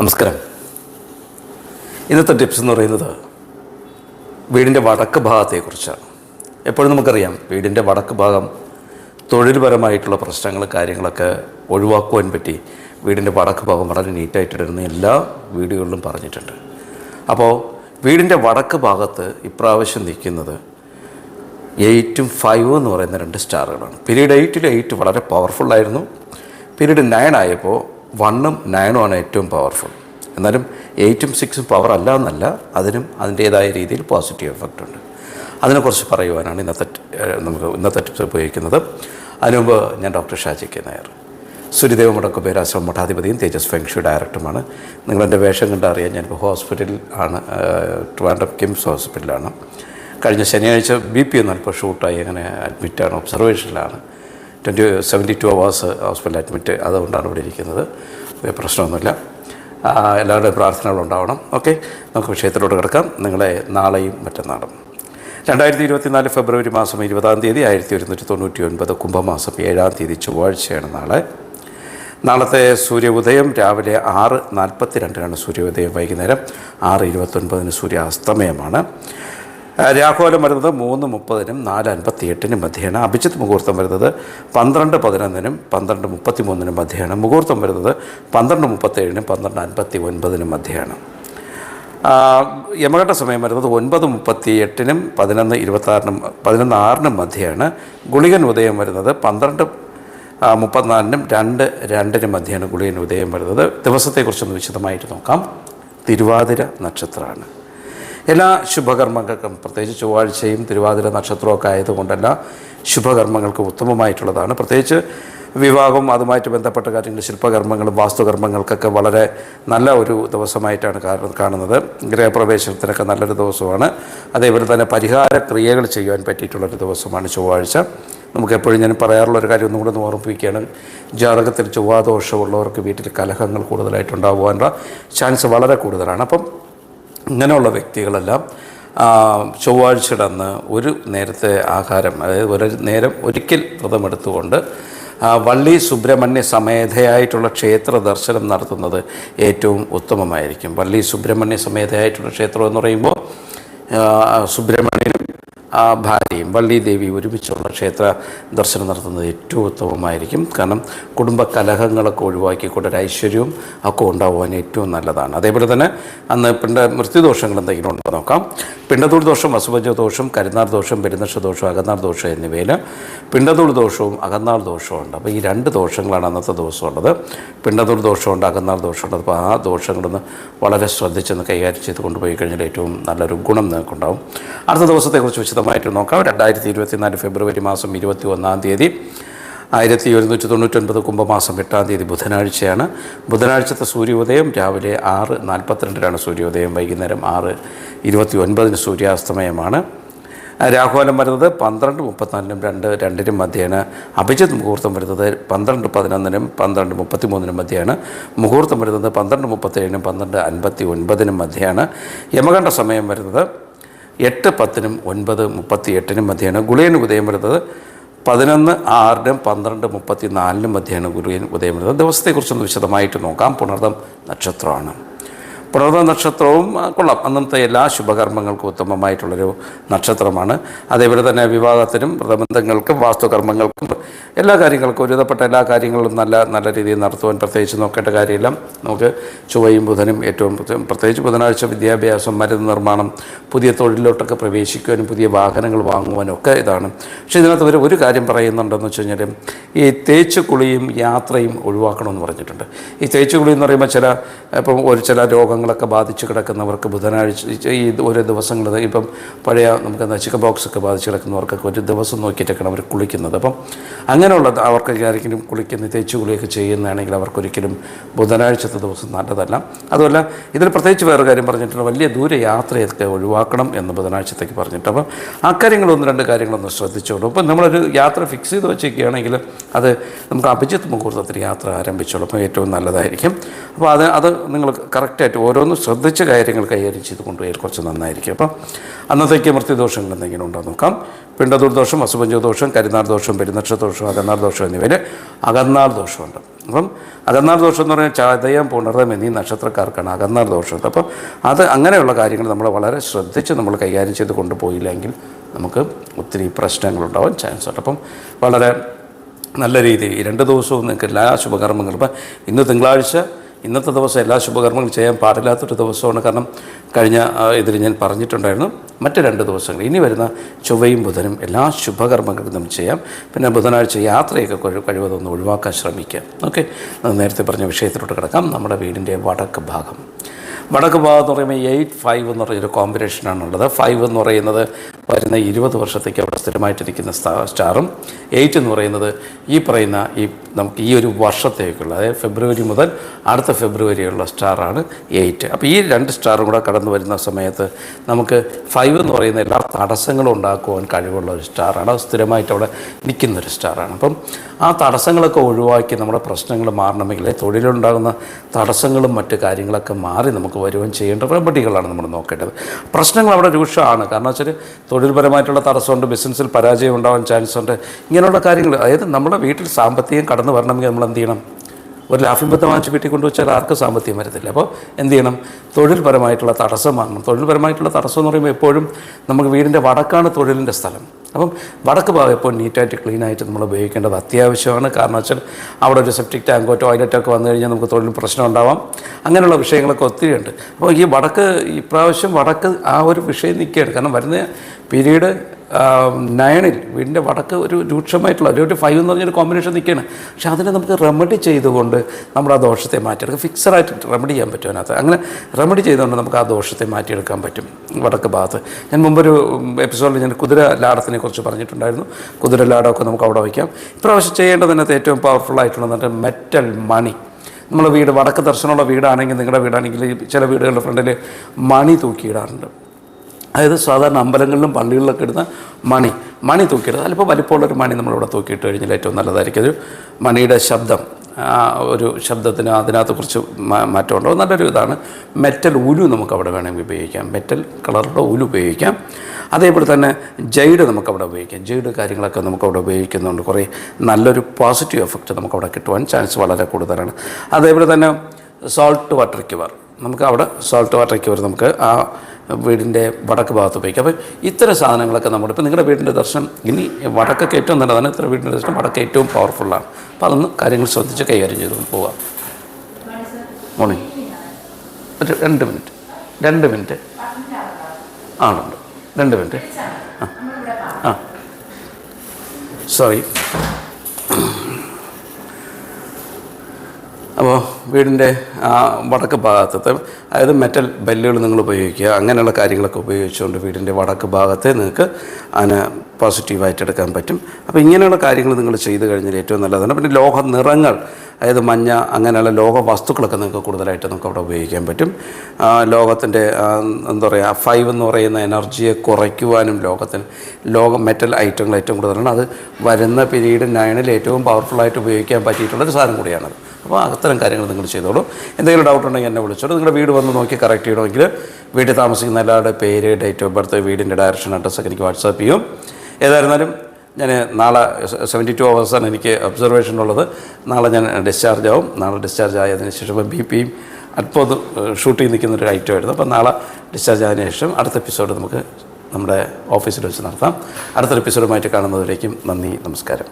നമസ്കാരം. ഇന്നത്തെ ടിപ്സ് എന്ന് പറയുന്നത് വീടിന്റെ വടക്ക് ഭാഗത്തെക്കുറിച്ചാണ്. എപ്പോഴും നമുക്കറിയാം വീടിന്റെ വടക്ക് ഭാഗം തൊഴിൽപരമായിട്ടുള്ള പ്രശ്നങ്ങൾ കാര്യങ്ങളൊക്കെ ഒഴിവാക്കുവാൻ പറ്റി വീടിന്റെ വടക്ക് ഭാഗം വളരെ നീറ്റായിട്ടിടുന്ന എല്ലാ വീടുകളിലും പറഞ്ഞിട്ടുണ്ട്. അപ്പോൾ വീടിന്റെ വടക്ക് ഭാഗത്ത് ഇപ്രാവശ്യം നിൽക്കുന്നത് എയ്റ്റും ഫൈവ് എന്ന് പറയുന്ന രണ്ട് സ്റ്റാറുകളാണ്. പീരീഡ് എയ്റ്റിൽ എയ്റ്റ് വളരെ പവർഫുള്ളായിരുന്നു പീരീഡ് നയൻ ആയപ്പോൾ വണ്ണും നയനും ആണ് ഏറ്റവും പവർഫുൾ എന്നാലും എയ്റ്റും സിക്സും പവർ അല്ല എന്നല്ല അതിനും അതിന്റേതായ രീതിയിൽ പോസിറ്റീവ് എഫക്റ്റ് ഉണ്ട്. അതിനെക്കുറിച്ച് പറയുവാനാണ് ഇന്നത്തെ നമുക്ക് ഇന്നത്തെ ടിപ്സ് ഉപയോഗിക്കുന്നത്. അതിനുമുമ്പ് ഞാൻ ഡോക്ടർ ഷാജി കെ നായർ. സുരിദേവ മുടക്ക് പേരാശ്രമം മഠാധിപതിയും തേജസ് ഫെങ്ഷു ഡയറക്ടറുമാണ് നിങ്ങളെന്റെ വേഷം കണ്ടറിയാൻ ഞാനിപ്പോൾ ഹോസ്പിറ്റലിൽ ആണ് ട്രിവാൻഡ്രം കിംസ് ഹോസ്പിറ്റലിലാണ് കഴിഞ്ഞ ശനിയാഴ്ച ബി പി ഒന്ന് അല്പം ഷൂട്ടായി അങ്ങനെ അഡ്മിറ്റാണ് ഒബ്സർവേഷനിലാണ് ട്വന്റി സെവന്റി ടു അവേഴ്സ് ഹോസ്പിറ്റലിൽ അഡ്മിറ്റ് അതുകൊണ്ടാണ് ഇവിടെ ഇരിക്കുന്നത്. പ്രശ്നമൊന്നുമില്ല. എല്ലാവരുടെയും പ്രാർത്ഥനകൾ ഉണ്ടാവണം. ഓക്കെ നമുക്ക് വിഷയത്തിലോട്ട് കിടക്കാം. നിങ്ങളെ നാളെയും മറ്റന്നാളും. രണ്ടായിരത്തി ഇരുപത്തിനാല് ഫെബ്രുവരി മാസം ഇരുപതാം തീയതി ആയിരത്തി ഒരുന്നൂറ്റി തൊണ്ണൂറ്റി ഒൻപത് കുംഭമാസം ഏഴാം തീയതി ചൊവ്വാഴ്ചയാണ് നാളെ. നാളത്തെ സൂര്യോദയം രാവിലെ ആറ് നാൽപ്പത്തി രണ്ടിനാണ് സൂര്യോദയം. വൈകുന്നേരം ആറ് ഇരുപത്തൊൻപതിന് സൂര്യാസ്തമയമാണ്. ആ, രാഹുലം വരുന്നത് മൂന്ന് മുപ്പതിനും നാല് അൻപത്തി എട്ടിനും മധ്യേയാണ് അഭിജിത്ത് മുഹൂർത്തം വരുന്നത് പന്ത്രണ്ട് പതിനൊന്നിനും പന്ത്രണ്ട് മുപ്പത്തി മൂന്നിനും മധ്യയാണ് മുഹൂർത്തം വരുന്നത് പന്ത്രണ്ട് മുപ്പത്തേഴിനും പന്ത്രണ്ട് അൻപത്തി ഒൻപതിനും മധ്യയാണ് യമഘട്ട സമയം വരുന്നത് ഒൻപത് മുപ്പത്തി എട്ടിനും പതിനൊന്ന് ഇരുപത്താറിനും പതിനൊന്ന് ആറിനും മധ്യയാണ് ഗുളികൻ ഉദയം വരുന്നത് പന്ത്രണ്ട് മുപ്പത്തിനാലിനും രണ്ട് രണ്ടിനും മധ്യയാണ് ഗുളികൻ ഉദയം വരുന്നത്. ദിവസത്തെക്കുറിച്ചൊന്ന് വിശദമായിട്ട് നോക്കാം. തിരുവാതിര നക്ഷത്രമാണ്. എല്ലാ ശുഭകർമ്മങ്ങൾക്കും പ്രത്യേകിച്ച് ചൊവ്വാഴ്ചയും തിരുവാതിര നക്ഷത്രമൊക്കെ ആയതുകൊണ്ടല്ല ശുഭകർമ്മങ്ങൾക്ക് ഉത്തമമായിട്ടുള്ളതാണ്. പ്രത്യേകിച്ച് വിവാഹവും അതുമായിട്ട് ബന്ധപ്പെട്ട കാര്യങ്ങൾ ശില്പകർമ്മങ്ങളും വാസ്തുകർമ്മങ്ങൾക്കൊക്കെ വളരെ നല്ല ഒരു ദിവസമായിട്ടാണ് കാണുന്നത്. ഗൃഹപ്രവേശനത്തിനൊക്കെ നല്ലൊരു ദിവസമാണ്. അതേപോലെ തന്നെ പരിഹാര ക്രിയകൾ ചെയ്യാൻ പറ്റിയിട്ടുള്ളൊരു ദിവസമാണ് ചൊവ്വാഴ്ച. നമുക്ക് എപ്പോഴും ഞാൻ പറയാറുള്ള ഒരു കാര്യം ഒന്നും കൂടെ ഒന്ന് ഓർമ്മിപ്പിക്കുകയാണ്. ജാതകത്തിൽ ചൊവ്വാദോഷമുള്ളവർക്ക് വീട്ടിൽ കലഹങ്ങൾ കൂടുതലായിട്ടുണ്ടാകുവാനുള്ള ചാൻസ് വളരെ കൂടുതലാണ്. അപ്പം ഇങ്ങനെയുള്ള വ്യക്തികളെല്ലാം ചൊവ്വാഴ്ച അന്ന് ഒരു നേരത്തെ ആഹാരം അതായത് ഒരു നേരം ഒരിക്കൽ വ്രതമെടുത്തുകൊണ്ട് വള്ളി സുബ്രഹ്മണ്യ സമേതയായിട്ടുള്ള ക്ഷേത്ര ദർശനം നടത്തുന്നത് ഏറ്റവും ഉത്തമമായിരിക്കും. വള്ളി സുബ്രഹ്മണ്യ സമേതയായിട്ടുള്ള ക്ഷേത്രം എന്ന് പറയുമ്പോൾ സുബ്രഹ്മണ്യനും ഭാര്യയും വള്ളി ദേവി ഒരുമിച്ചുള്ള ക്ഷേത്ര ദർശനം നടത്തുന്നത് ഏറ്റവും ഉത്തമമായിരിക്കും. കാരണം കുടുംബ കലഹങ്ങളൊക്കെ ഒഴിവാക്കിക്കൊണ്ട് ഒരു ഐശ്വര്യവും ഒക്കെ ഉണ്ടാകുവാൻ ഏറ്റവും നല്ലതാണ്. അതേപോലെ തന്നെ അന്ന് പിണ്ട മൃത്യുദോഷങ്ങൾ എന്തെങ്കിലും ഉണ്ടോ നോക്കാം. പിണ്ടതൂൾ ദോഷം അസുഭജ ദോഷം കരുനാർ ദോഷം പെരുന്നക്ഷ ദോഷം അകന്നാർ ദോഷം എന്നിവയിൽ പിണ്ടതൂൾ ദോഷവും അകന്നാർ ദോഷവും ഉണ്ട്. അപ്പോൾ ഈ രണ്ട് ദോഷങ്ങളാണ് അന്നത്തെ ദിവസമുള്ളത് പിണ്ടതൂൾ ദോഷമുണ്ട് അകന്നാർ ദോഷമുണ്ട് അപ്പോൾ ആ ദോഷങ്ങളൊന്ന് വളരെ ശ്രദ്ധിച്ചൊന്ന് കൈകാര്യം ചെയ്ത് കൊണ്ടുപോയി കഴിഞ്ഞാൽ ഏറ്റവും നല്ലൊരു ഗുണം നിങ്ങൾക്കുണ്ടാവും. അടുത്ത ദിവസത്തെക്കുറിച്ച് വിശദമായിട്ട് നോക്കാം. രണ്ടായിരത്തി ഇരുപത്തിനാല് ഫെബ്രുവരി മാസം ഇരുപത്തി ഒന്നാം തീയതി ആയിരത്തി ഒരുന്നൂറ്റി തൊണ്ണൂറ്റൊൻപത് കുംഭമാസം എട്ടാം തീയതി ബുധനാഴ്ചയാണ്. ബുധനാഴ്ചത്തെ സൂര്യോദയം രാവിലെ ആറ് നാൽപ്പത്തിരണ്ടിനാണ് സൂര്യോദയം. വൈകുന്നേരം ആറ് ഇരുപത്തി ഒൻപതിന് സൂര്യാസ്തമയമാണ്. രാഹുലം വരുന്നത് പന്ത്രണ്ട് മുപ്പത്തിനാലിനും രണ്ട് രണ്ടിനും മധ്യയാണ്. അഭിജിത്ത് മുഹൂർത്തം വരുന്നത് പന്ത്രണ്ട് പതിനൊന്നിനും പന്ത്രണ്ട് മുപ്പത്തി മൂന്നിനും മധ്യയാണ്. മുഹൂർത്തം വരുന്നത് പന്ത്രണ്ട് മുപ്പത്തേഴിനും പന്ത്രണ്ട് അൻപത്തി ഒൻപതിനും മധ്യയാണ്. യമകണ്ഠ സമയം വരുന്നത് എട്ട് പത്തിനും ഒൻപത് മുപ്പത്തി എട്ടിനും മധ്യേന ഗുളിയൻ ഉദയം വരുന്നത് പതിനൊന്ന് ആറിനും പന്ത്രണ്ട് മുപ്പത്തി നാലിനും മധ്യേന ഗുളിയൻ ഉദയം വരുന്നത്. ദിവസത്തെക്കുറിച്ചൊന്ന് വിശദമായിട്ട് നോക്കാം. പുണർദം നക്ഷത്രമാണ്. പുണർദ നക്ഷത്രവും കൊള്ളാം. അന്നത്തെ എല്ലാ ശുഭകർമ്മങ്ങൾക്കും ഉത്തമമായിട്ടുള്ളൊരു നക്ഷത്രമാണ്. അതേപോലെ തന്നെ വിവാഹത്തിനും വ്രതബന്ധങ്ങൾക്കും വാസ്തുകർമ്മങ്ങൾക്കും എല്ലാ കാര്യങ്ങൾക്കും ഒരുവിധപ്പെട്ട എല്ലാ കാര്യങ്ങളും നല്ല നല്ല രീതിയിൽ നടത്തുവാൻ പ്രത്യേകിച്ച് നോക്കേണ്ട കാര്യമില്ല. നമുക്ക് ചൊവ്വയും ബുധനും ഏറ്റവും പ്രത്യേകം- പ്രത്യേകിച്ച് ബുധനാഴ്ച വിദ്യാഭ്യാസം മരുന്ന് നിർമ്മാണം പുതിയ തൊഴിലിലോട്ടൊക്കെ പ്രവേശിക്കുവാനും പുതിയ വാഹനങ്ങൾ വാങ്ങുവാനും ഒക്കെ ഇതാണ്. പക്ഷേ ഇതിനകത്ത് അവർ ഒരു കാര്യം പറയുന്നുണ്ടെന്ന് വെച്ച് കഴിഞ്ഞാൽ ഈ തേച്ച് കുളിയും യാത്രയും ഒഴിവാക്കണമെന്ന് പറഞ്ഞിട്ടുണ്ട്. ഈ തേച്ച് കുളി എന്ന് പറയുമ്പോൾ ചില ഇപ്പം ഒരു ചില രോഗങ്ങളൊക്കെ ബാധിച്ച് കിടക്കുന്നവർക്ക് ബുധനാഴ്ച ഈ ഓരോ ദിവസങ്ങൾ ഇപ്പം പഴയ നമുക്ക് എന്താ ചിക്കൻ ബോക്സ് ഒക്കെ ബാധിച്ച് കിടക്കുന്നവർക്കൊക്കെ ഒരു ദിവസം നോക്കിയിട്ടൊക്കെയാണ് അവർ കുളിക്കുന്നത്. അപ്പം അങ്ങനെയുള്ള അവർക്ക് ആരെങ്കിലും കുളിക്കുന്ന തേച്ച് കുളിയൊക്കെ ചെയ്യുന്നതാണെങ്കിൽ അവർക്കൊരിക്കലും ബുധനാഴ്ചത്തെ ദിവസം നല്ലതല്ല. അതുമല്ല ഇതിൽ പ്രത്യേകിച്ച് വേറെ കാര്യം പറഞ്ഞിട്ടുണ്ട്. വലിയ ദൂര യാത്രയൊക്കെ ഒഴിവാക്കണം എന്ന് ബുധനാഴ്ചത്തേക്ക് പറഞ്ഞിട്ട് അപ്പം ആ കാര്യങ്ങൾ ഒന്ന് രണ്ട് കാര്യങ്ങളൊന്ന് ശ്രദ്ധിച്ചോളൂ. അപ്പം നമ്മളൊരു യാത്ര ഫിക്സ് ചെയ്ത് വെച്ചേക്കുകയാണെങ്കിൽ അത് നമുക്ക് അഭിജിത്ത് മുഹൂർത്തത്തിൽ യാത്ര ആരംഭിച്ചോളൂ. അപ്പം ഏറ്റവും നല്ലതായിരിക്കും. അപ്പോൾ അത് അത് നിങ്ങൾ കറക്റ്റായിട്ട് ഓരോന്നും ശ്രദ്ധിച്ച കാര്യങ്ങൾ കൈകാര്യം ചെയ്ത് കൊണ്ടുപോയാൽ കുറച്ച് നന്നായിരിക്കും. അപ്പം അന്നത്തേക്ക് മൃത്യുദോഷങ്ങൾ എന്തെങ്കിലും ഉണ്ടോ നോക്കാം. പിണ്ടദുർദോഷം ദോഷം കരിനാൾ ദോഷം കരിനാർ ദോഷം ദോഷം അകന്നാർ ദോഷം എന്നിവയിൽ അകന്നാൾ ദോഷമുണ്ട്. അപ്പം അകന്നാൾ ദോഷം എന്ന് പറഞ്ഞാൽ ചതയം പുണർതം എന്നീ നക്ഷത്രക്കാർക്കാണ് അകന്നാൾ ദോഷമുണ്ട്. അപ്പം അത് അങ്ങനെയുള്ള കാര്യങ്ങൾ നമ്മൾ വളരെ ശ്രദ്ധിച്ച് നമ്മൾ കൈകാര്യം ചെയ്ത് കൊണ്ടുപോയില്ലെങ്കിൽ നമുക്ക് ഒത്തിരി പ്രശ്നങ്ങളുണ്ടാവാൻ ചാൻസ് ഉണ്ട്. അപ്പം വളരെ നല്ല രീതിയിൽ രണ്ട് ദിവസവും നിങ്ങൾക്ക് എല്ലാ ശുഭകർമ്മങ്ങളും. ഇപ്പം ഇന്ന് തിങ്കളാഴ്ച ഇന്നത്തെ ദിവസം എല്ലാ ശുഭകർമ്മങ്ങളും ചെയ്യാൻ പാടില്ലാത്തൊരു ദിവസമാണ്. കാരണം കഴിഞ്ഞ ഇതിൽ ഞാൻ പറഞ്ഞിട്ടുണ്ടായിരുന്നു മറ്റ് രണ്ട് ദിവസങ്ങൾ. ഇനി വരുന്ന ചൊവ്വയും ബുധനും എല്ലാ ശുഭകർമ്മങ്ങളും നമുക്ക് ചെയ്യാം. പിന്നെ ബുധനാഴ്ച യാത്രയൊക്കെ കഴി കഴിവതൊന്ന് ഒഴിവാക്കാൻ ശ്രമിക്കാം. ഓക്കെ? നേരത്തെ പറഞ്ഞ വിഷയത്തിലോട്ട് കിടക്കാം. നമ്മുടെ വീടിന്റെ വടക്ക് ഭാഗം. വടക്ക് ഭാഗം എന്ന് പറയുമ്പോൾ എയ്റ്റ് ഫൈവ് എന്ന് പറയുന്നൊരു കോമ്പിനേഷനാണുള്ളത്. ഫൈവ് എന്ന് പറയുന്നത് വരുന്ന ഇരുപത് വർഷത്തേക്ക് അവിടെ സ്ഥിരമായിട്ടിരിക്കുന്ന സ്ഥാ- സ്റ്റാറും എയ്റ്റ് എന്ന് പറയുന്നത് ഈ പറയുന്ന ഈ നമുക്ക് ഈ ഒരു വർഷത്തേക്കുള്ള അതായത് ഫെബ്രുവരി മുതൽ അടുത്ത ഫെബ്രുവരി വരെയുള്ള സ്റ്റാറാണ് എയ്റ്റ് അപ്പോൾ ഈ രണ്ട് സ്റ്റാറും കൂടെ കടന്നു വരുന്ന സമയത്ത് നമുക്ക് ഫൈവ് എന്ന് പറയുന്ന എല്ലാ തടസ്സങ്ങളും ഉണ്ടാക്കുവാൻ കഴിവുള്ള ഒരു സ്റ്റാറാണ്. അത് സ്ഥിരമായിട്ട് അവിടെ നിൽക്കുന്ന ഒരു സ്റ്റാറാണ്. അപ്പം ആ തടസ്സങ്ങളൊക്കെ ഒഴിവാക്കി നമ്മുടെ പ്രശ്നങ്ങൾ മാറണമെങ്കിൽ തൊഴിലുണ്ടാകുന്ന തടസ്സങ്ങളും മറ്റ് കാര്യങ്ങളൊക്കെ മാറി നമുക്ക് വരുവാൻ ചെയ്യേണ്ട റെമഡികളാണ് നമ്മൾ നോക്കേണ്ടത്. പ്രശ്നങ്ങൾ അവിടെ രൂക്ഷമാണ്. കാരണം വെച്ചാൽ തൊഴിൽപരമായിട്ടുള്ള തടസ്സമുണ്ട് ബിസിനസ്സിൽ പരാജയം ഉണ്ടാവാൻ ചാൻസ് ഉണ്ട് ഇങ്ങനെയുള്ള കാര്യങ്ങൾ. അതായത് നമ്മുടെ വീട്ടിൽ സാമ്പത്തികം കടന്നു വരണമെങ്കിൽ നമ്മൾ എന്ത് ചെയ്യണം? ഒരു ലാഫിംബത്തം വാങ്ങിച്ച് വീട്ടിൽ കൊണ്ടുവച്ചാൽ ആർക്കും സാമ്പത്തികം വരത്തില്ല. അപ്പോൾ എന്ത് ചെയ്യണം? തൊഴിൽപരമായിട്ടുള്ള തടസ്സം വാങ്ങണം. തൊഴിൽപരമായിട്ടുള്ള തടസ്സം എന്ന് പറയുമ്പോൾ എപ്പോഴും നമുക്ക് വീടിന്റെ വടക്കാണ് തൊഴിലിന്റെ സ്ഥലം. അപ്പം വടക്ക് ഭാഗം എപ്പോൾ നീറ്റായിട്ട് ക്ലീനായിട്ട് നമ്മൾ ഉപയോഗിക്കേണ്ടത് അത്യാവശ്യമാണ്. കാരണം വെച്ചാൽ അവിടെ ഒരു സെപ്റ്റിക് ടാങ്കോ ടോയ്ലറ്റോ ഒക്കെ വന്നു കഴിഞ്ഞാൽ നമുക്ക് തൊഴിൽ പ്രശ്നം ഉണ്ടാവാം. അങ്ങനെയുള്ള വിഷയങ്ങളൊക്കെ ഒത്തിരി ഉണ്ട്. അപ്പോൾ ഈ വടക്ക് ഇപ്രാവശ്യം വടക്ക് ആ ഒരു വിഷയം നിൽക്കുകയാണ്. കാരണം വരുന്ന പീരീഡ് നയണിൽ വീടിന്റെ വടക്ക് ഒരു രൂക്ഷമായിട്ടുള്ള ഒരു ഫൈവ് എന്ന് പറഞ്ഞൊരു കോമ്പിനേഷൻ നിൽക്കുകയാണ്. പക്ഷേ അതിനെ നമുക്ക് റെമഡി ചെയ്തുകൊണ്ട് നമ്മൾ ആ ദോഷത്തെ മാറ്റിയെടുക്കാം. ഫിക്സഡായിട്ട് റെമഡി ചെയ്യാൻ പറ്റും അതിനകത്ത്. അങ്ങനെ റെമഡി ചെയ്തുകൊണ്ട് നമുക്ക് ആ ദോഷത്തെ മാറ്റിയെടുക്കാൻ പറ്റും വടക്ക് ഭാഗത്ത്. ഞാൻ മുമ്പൊരു എപ്പിസോഡിൽ ഞാൻ കുതിര ലാടത്തിനെ കുറിച്ച് പറഞ്ഞിട്ടുണ്ടായിരുന്നു. കുതിര ലാടമൊക്കെ നമുക്ക് അവിടെ വയ്ക്കാം. ഇപ്രാവശ്യം ചെയ്യേണ്ടതിനകത്ത് ഏറ്റവും പവർഫുൾ ആയിട്ടുള്ളത് മെറ്റൽ മണി നമ്മളെ വീട് വടക്ക് ദർശനമുള്ള വീടാണെങ്കിൽ നിങ്ങളുടെ വീടാണെങ്കിൽ ചില വീടുകളുടെ ഫ്രണ്ടിൽ മണി തൂക്കിയിടാറുണ്ട്. അതായത് സാധാരണ അമ്പലങ്ങളിലും പള്ളികളിലൊക്കെ ഇടുന്ന മണി മണി തൂക്കിയിടുക. അതിലിപ്പോൾ വലിപ്പമുള്ളൊരു മണി നമ്മളിവിടെ തൂക്കിയിട്ട് കഴിഞ്ഞാൽ ഏറ്റവും നല്ലതായിരിക്കും. ഒരു മണിയുടെ ശബ്ദം ഒരു ശബ്ദത്തിന് അതിനകത്ത് കുറച്ച് മാറ്റമുണ്ടോ. നല്ലൊരു ഇതാണ്. മെറ്റൽ ഉലു നമുക്ക് അവിടെ വേണമെങ്കിൽ ഉപയോഗിക്കാം. മെറ്റൽ കളറുള്ള ഉലു ഉപയോഗിക്കാം. അതേപോലെ തന്നെ ജൈഡ് നമുക്കവിടെ ഉപയോഗിക്കാം. ജൈഡ് കാര്യങ്ങളൊക്കെ നമുക്കവിടെ ഉപയോഗിക്കുന്നുണ്ട്. കുറേ നല്ലൊരു പോസിറ്റീവ് എഫക്റ്റ് നമുക്കവിടെ കിട്ടുവാൻ ചാൻസ് വളരെ കൂടുതലാണ്. അതേപോലെ തന്നെ സോൾട്ട് വാട്ടർ ക്യുവർ നമുക്ക് അവിടെ സോൾട്ട് വാട്ടർ ക്യുവർ നമുക്ക് ആ വീടിന്റെ വടക്ക് ഭാഗത്ത് ഉപയോഗിക്കാം അപ്പോൾ ഇത്തരം സാധനങ്ങളൊക്കെ നമ്മുടെ ഇപ്പോൾ നിങ്ങളുടെ വീടിന്റെ ദർശനം ഇനി വടക്കൊക്കെ ഏറ്റവും നല്ലതാണ് ഇത്ര വീടിന്റെ ദർശനം വടക്ക് ഏറ്റവും പവർഫുള്ളാണ് അപ്പോൾ അതൊന്ന് കാര്യങ്ങൾ ശ്രദ്ധിച്ച് കൈകാര്യം ചെയ്ത് പോവാം. മോർണിംഗ് ഒരു രണ്ട് മിനിറ്റ്. രണ്ട് മിനിറ്റ്. ആണുണ്ട്. രണ്ട് മിനിറ്റ്. ആ. ആ. സോറി അപ്പോൾ വീടിന്റെ വടക്ക് ഭാഗത്തത്തെ അതായത് മെറ്റൽ ബെല്ലുകൾ നിങ്ങൾ ഉപയോഗിക്കുക. അങ്ങനെയുള്ള കാര്യങ്ങളൊക്കെ ഉപയോഗിച്ചുകൊണ്ട് വീടിന്റെ വടക്ക് ഭാഗത്തെ നിങ്ങൾക്ക് അതിന് പോസിറ്റീവായിട്ട് എടുക്കാൻ പറ്റും. അപ്പോൾ ഇങ്ങനെയുള്ള കാര്യങ്ങൾ നിങ്ങൾ ചെയ്തു കഴിഞ്ഞാൽ ഏറ്റവും നല്ലതാണ്. പിന്നെ ലോഹ നിറങ്ങൾ അതായത് മഞ്ഞ അങ്ങനെയുള്ള ലോഹ വസ്തുക്കളൊക്കെ നിങ്ങൾക്ക് കൂടുതലായിട്ട് നമുക്ക് അവിടെ ഉപയോഗിക്കാൻ പറ്റും. ലോകത്തിന്റെ എന്താ പറയുക ഫൈവ് എന്ന് പറയുന്ന എനർജിയെ കുറയ്ക്കുവാനും ലോകത്തിന് ലോക മെറ്റൽ ഐറ്റങ്ങൾ ഏറ്റവും കൂടുതലാണ്. അത് വരുന്ന പിരീഡ് നയനിൽ ഏറ്റവും പവർഫുള്ളായിട്ട് ഉപയോഗിക്കാൻ പറ്റിയിട്ടുള്ളൊരു സാധനം കൂടിയാണത്. അപ്പോൾ അത്തരം കാര്യങ്ങൾ നിങ്ങൾ ചെയ്തോളൂ. എന്തെങ്കിലും ഡൗട്ട് ഉണ്ടെങ്കിൽ എന്നെ വിളിച്ചോളൂ. നിങ്ങളുടെ വീട് വന്ന് നോക്കി കറക്റ്റ് ചെയ്യണമെങ്കിൽ വീട്ടിൽ താമസിക്കുന്ന എല്ലാവരുടെ പേര് ഡേറ്റ് ഓഫ് ബർത്ത് വീടിന്റെ ഡയറക്ഷൻ അഡ്രസ്സൊക്കെ എനിക്ക് വാട്സാപ്പ് ചെയ്യും. ഏതായിരുന്നാലും ഞാൻ നാളെ സെവന്റി ടു അവേഴ്സാണ് എനിക്ക് ഒബ്സർവേഷൻ ഉള്ളത്. നാളെ ഞാൻ ഡിസ്ചാർജ് ആവും. നാളെ ഡിസ്ചാർജ് ആയതിനു ശേഷം ബി പിയും ഒന്ന് ഷൂട്ട് ചെയ്ത് നിൽക്കുന്ന ഒരു ഐറ്റം ആയിരുന്നു. അപ്പോൾ നാളെ ഡിസ്ചാർജ് ആയതിനു ശേഷം അടുത്ത എപ്പിസോഡ് നമുക്ക് നമ്മുടെ ഓഫീസിൽ വെച്ച് നടത്താം. അടുത്തൊരു എപ്പിസോഡുമായിട്ട് കാണുന്നതിലേക്കും നന്ദി നമസ്കാരം.